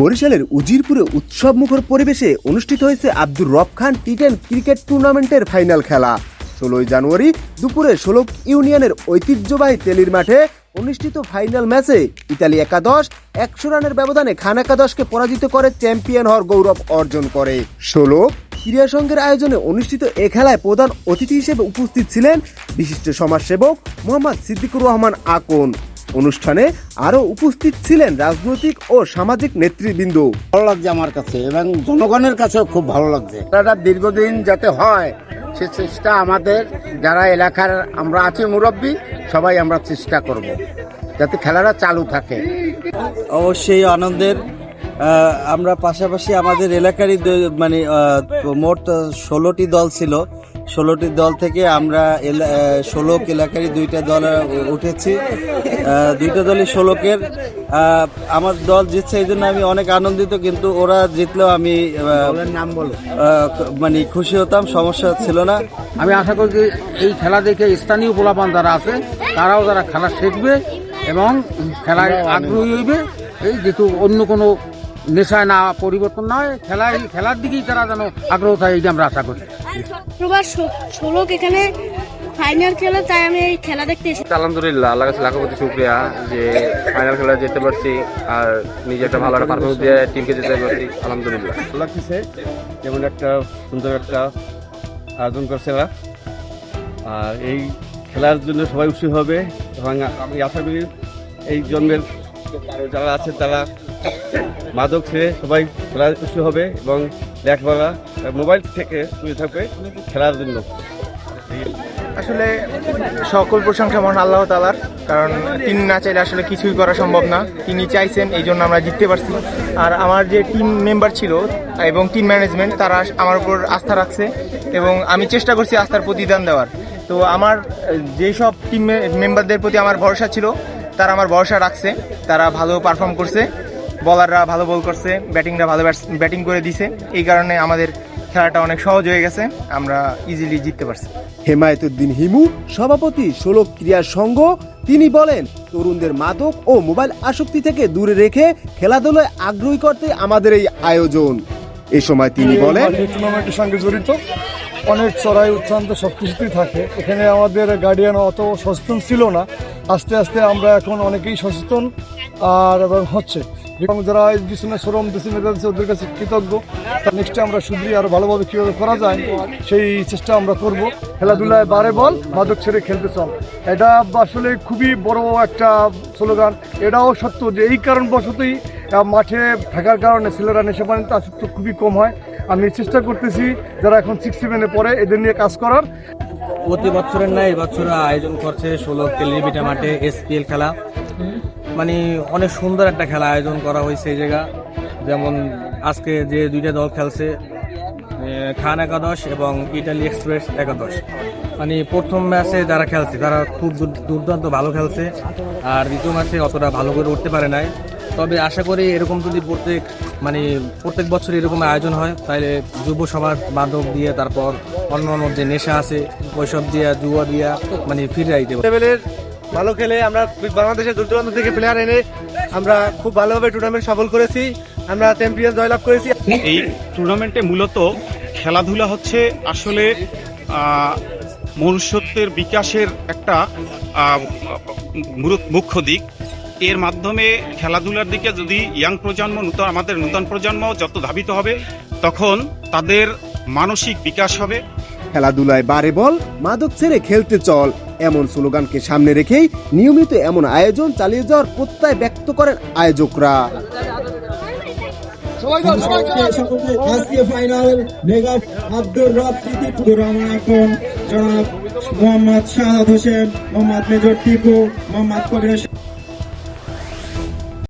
বরিশালের উজিরপুরে উৎসব মুখর পরিবেশে অনুষ্ঠিত হয়েছে Abdur Rab Khan T ten cricket টুর্নামেন্টের ফাইনাল খেলা। ষোলোই জানুয়ারি দুপুরে ষোলক ইউনিয়নের ঐতিহ্যবাহী তেলির মাঠে অনুষ্ঠিত ফাইনাল ম্যাচে ইতালি একাদশ, একশো রানের ব্যবধানে খান একাদশকে পরাজিত করে চ্যাম্পিয়ন হওয়ার গৌরব অর্জন করে। ষোলো ক্রীড়া সংঘের আয়োজনে অনুষ্ঠিত এ খেলায় প্রধান অতিথি হিসেবে উপস্থিত ছিলেন বিশিষ্ট সমাজসেবক মোহাম্মদ সিদ্দিকুর রহমান আকন। অনুষ্ঠানে আরও উপস্থিত ছিলেন রাজনৈতিক ও সামাজিক নেতৃবৃন্দ। ভালো লাগছে আমার কাছে এবং জনগণের কাছেও খুব ভালো লাগছে। এটা দীর্ঘদিন যাতে হয় সে চেষ্টা আমাদের যারা এলাকার আমরা আছি মুরব্বী সবাই আমরা চেষ্টা করব যাতে খেলাটা চালু থাকে। অবশ্যই আনন্দের আমরা পাশাপাশি আমাদের এলাকারই মানে মোট ষোলোটি দল ছিল। ষোলোটি দল থেকে আমরা এলা- আহ, এলাকারই দুইটা দল উঠেছি। দুইটা দলই ষোলোকের। আমার দল জিতছে এই জন্য আমি অনেক আনন্দিত কিন্তু ওরা জিতলেও আমি নাম বলো। মানে খুশি হতাম সমস্যা ছিল না। আমি আশা করি যে এই খেলা দেখে স্থানীয় পোলাপান যারা আছে তারাও যারা খেলা শিখবে এবং খেলায় আগ্রহী হইবে। এই যেহেতু অন্য কোনো নেশায় না পরিবর্তন না হয় খেলায় খেলার দিকেই তারা যেন আগ্রহ থাকে এইটা আমরা আশা করি প্রবাস ষোলক এখানে ফাইনাল খেলা তাই আমি এই খেলা দেখতে এসেছি। আলহামদুলিল্লাহ আল্লাহ কাছে লাখো কোটি শুক্রিয়া যে ফাইনাল খেলা যেতে পারছি আর নিজে একটা ভালো একটা পারফরমেন্স দিয়ে টিমকে যেতে পারছি আলহামদুলিল্লাহ। লাগতেছে যেমন একটা সুন্দর একটা আয়োজন করছে আর এই খেলার জন্য সবাই উৎসুক হবে এবং আমি আশা করি এই জন্মের যারা আছে তারা মাদক ছেড়ে সবাই খেলার উৎসুক হবে এবং লেখাপড়া মোবাইল থেকে দূরে থাকবে খেলার জন্য। আসলে সকল প্রশংসা মহান আল্লাহ তালার কারণ তিনি না চাইলে আসলে কিছুই করা সম্ভব না। তিনি চাইছেন, এই জন্য আমরা জিততে পারছি। আর আমার যে টিম মেম্বার ছিল এবং টিম ম্যানেজমেন্ট তারা আমার উপর আস্থা রাখছে এবং আমি চেষ্টা করছি আস্থার প্রতিদান দেওয়ার। তো আমার যেসব টিম মেম্বারদের প্রতি আমার ভরসা ছিল তারা আমার ভরসা রাখছে তারা ভালো পারফর্ম করছে বলাররা ভালো বল করছে ব্যাটিংরা ভালো ব্যাটিং করে দিছে। এই কারণে আমাদের খেলাটা অনেক সহজ হয়ে গেছে আমরা ইজিলি জিততে পারছি। হেমায়তুদ্দিন হিমু সভাপতি ষোলক ক্রীড়া সংঘ তিনি বলেন তরুণদের মাদক ও মোবাইল আসক্তি থেকে দূরে রেখে খেলাধুলায় আগ্রহী করতে আমাদের এই আয়োজন। এ সময় তিনি বলেন এই টুর্নামেন্টের সঙ্গে জড়িত অনেক চড়াই উচ্ছ্রান্ত সব কিছুতেই থাকে। এখানে আমাদের গার্ডিয়ান অত সচেতন ছিল না আস্তে আস্তে আমরা এখন অনেকেই সচেতন, আর এবং হচ্ছে এবং যারা এই শ্রম দিচ্ছে মেধা দিচ্ছে ওদের কাছে কৃতজ্ঞ। তার নেক্সটে আমরা শুধরি আরও ভালোভাবে কীভাবে করা যায়, সেই চেষ্টা আমরা করব। খেলাধুলায় বারে বল, মাদক ছেড়ে খেলতে চল। এটা আসলে খুবই বড় একটা স্লোগান। এটাও সত্য যে এই কারণবশতই মাঠে থাকার কারণে ছেলেরা নেশা পানিতে আসক্ত খুবই কম হয়। আমি চেষ্টা করতেছি যারা এখন সিক্স সেভেনে পড়ে, এদের নিয়ে কাজ করার। প্রতি বছরের ন্যায় এবছর আয়োজন করছে ষোলো তেলিবিটা মাঠে এসপিএল খেলা। মানে অনেক সুন্দর একটা খেলা আয়োজন করা হয়েছে এই জায়গা। যেমন আজকে যে দুইটা দল খেলছে খান একাদশ এবং ইটালি এক্সপ্রেস একাদশ। মানে প্রথম ম্যাচে যারা খেলছে, তারা খুব দুর্দান্ত ভালো খেলছে। আর দ্বিতীয় ম্যাচে অতটা ভালো করে উঠতে পারে নাই। তবে আশা করি এরকম যদি প্রত্যেক মানে প্রত্যেক বছর এরকম আয়োজন হয় তাহলে যুব সমাজ বান্ধব দিয়ে তারপর অন্য অন্য যে নেশা আছে ওইসব দিয়া জুয়া দিয়া মানে ফিরে আইতে। লেভেলের ভালো খেলে আমরা বাংলাদেশের দূর দূরান্ত থেকে প্লেয়ার এনে আমরা খুব ভালোভাবে টুর্নামেন্ট সফল করেছি আমরা চ্যাম্পিয়ন জয়লাভ করেছি এই টুর্নামেন্টে মূলত খেলাধুলা হচ্ছে আসলে মনুষ্যত্বের বিকাশের একটা মুখ্য দিক এর মাধ্যমে খেলাধুলার দিকে যদি ইয়াং প্রজন্ম নূতন আমাদের নূতন প্রজন্ম যত ধাবিত হবে তখন তাদের মানসিক বিকাশ হবে। খেলাধুলায় বারে বল মাদক ছেড়ে খেলতে চল এমন স্লোগানকে সামনে রেখেই নিয়মিত এমন আয়োজন চালিয়ে যাওয়ার প্রত্যয় ব্যক্ত করেন আয়োজকরা। আব্দুর রব মোহাম্মদ শাহাদ হোসেন মোহাম্মদ মেজর টিপু মোহাম্মদ